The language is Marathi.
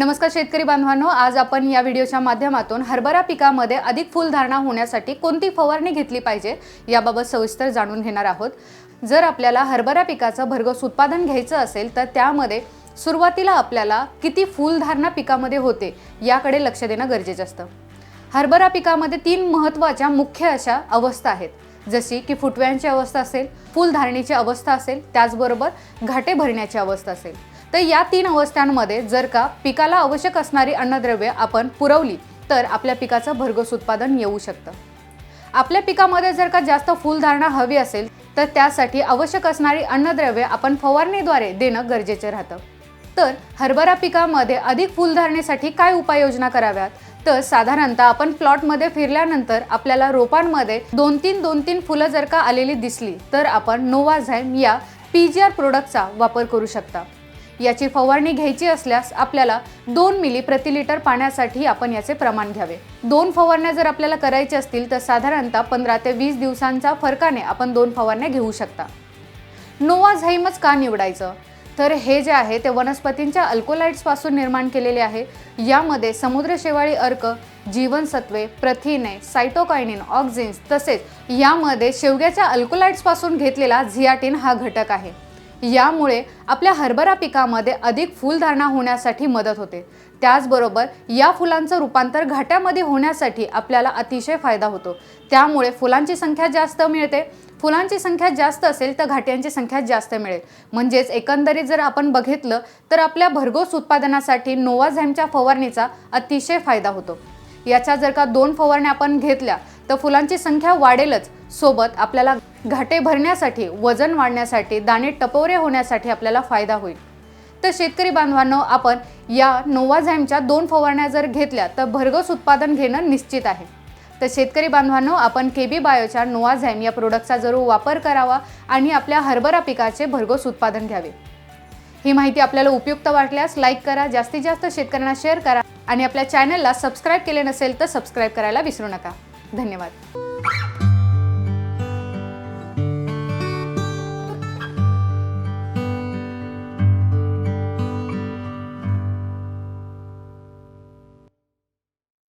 नमस्कार शेतकरी बांधवांनो आज आपण या व्हिडिओच्या माध्यमातून हरभरा पिकामध्ये अधिक फुलधारणा होण्यासाठी कोणती फवारणी घेतली पाहिजे याबाबत सविस्तर जाणून घेणार आहोत. जर आपल्याला हरभरा पिकाचं भरघोस उत्पादन घ्यायचं असेल तर त्यामध्ये सुरुवातीला आपल्याला किती फुलधारणा पिकामध्ये होते याकडे लक्ष देणं गरजेचं असतं. हरभरा पिकामध्ये तीन महत्त्वाच्या मुख्य अशा अवस्था आहेत. जशी की फुटव्यांची अवस्था असेल फुलधारणेची अवस्था असेल त्याचबरोबर घाटे भरण्याची अवस्था असेल. तर या तीन अवस्थांमध्ये जर का पिकाला आवश्यक असणारी अन्नद्रव्ये आपण पुरवली तर आपल्या पिकाचं भरघोस उत्पादन येऊ शकतं. आपल्या पिकामध्ये जर का जास्त फुलधारणा हवी असेल तर त्यासाठी आवश्यक असणारी अन्नद्रव्ये आपण फवारणीद्वारे देणं गरजेचे राहतं. तर हरभरा पिकामध्ये अधिक फुलधारणेसाठी काय उपाययोजना कराव्यात? तर साधारणतः आपण प्लॉटमध्ये फिरल्यानंतर आपल्याला रोपांमध्ये दोन तीन दोन तीन फुलं जर का आलेली दिसली तर आपण नोवाझॅम या पी जी आर प्रोडक्टचा वापर करू शकता. याची फवारणी घ्यायची असल्यास आपल्याला दोन मिली प्रति लिटर पाण्यासाठी आपण याचे प्रमाण घ्यावे. दोन फवारण्या जर आपल्याला करायच्या असतील तर साधारणतः पंधरा ते वीस दिवसांचा फरकाने आपण दोन फवारण्या घेऊ शकता. नोवाझाईमच का निवडायचं? तर हे जे आहे ते वनस्पतींच्या अल्कोलाइट्सपासून निर्माण केलेले आहे. यामध्ये समुद्र शेवाळी अर्क जीवनसत्वे प्रथिने सायटोकायनिन ऑक्झिन्स तसेच यामध्ये शेवग्याच्या अल्कोलाइट्सपासून घेतलेला झियाटिन हा घटक आहे. यामुळे आपल्या हरभरा पिकामध्ये अधिक फुलधारणा होण्यासाठी मदत होते. त्याचबरोबर या फुलांचं रूपांतर घाट्यामध्ये होण्यासाठी आपल्याला अतिशय फायदा होतो. त्यामुळे फुलांची संख्या जास्त मिळते. फुलांची संख्या जास्त असेल तर घाट्यांची संख्या जास्त मिळेल. म्हणजेच एकंदरीत जर आपण बघितलं तर आपल्या भरघोस उत्पादनासाठी नोवाझॅमच्या फवारणीचा अतिशय फायदा होतो. याच्या जर का दोन फवारण्या आपण घेतल्या तर फुलांची संख्या वाढेलच. सोबत आपल्याला घाटे भरण्यासाठी वजन वाढण्यासाठी दाणे टपोरे होण्यासाठी आपल्याला फायदा होईल. तर शेतकरी बांधवांनो आपण या नोवाझॅमच्या दोन फवारण्या जर घेतल्या तर भरघोस उत्पादन घेणं निश्चित आहे. तर शेतकरी बांधवांनो आपण के बी बायोच्या नोवाझॅम या प्रोडक्टचा जरूर वापर करावा आणि आपल्या हरभरा पिकाचे भरघोस उत्पादन घ्यावे. ही माहिती आपल्याला उपयुक्त वाटल्यास लाईक करा जास्तीत जास्त शेतकऱ्यांना शेअर करा आणि आपल्या चॅनलला सबस्क्राईब केले नसेल तर सबस्क्राईब करायला विसरू नका. धन्यवाद.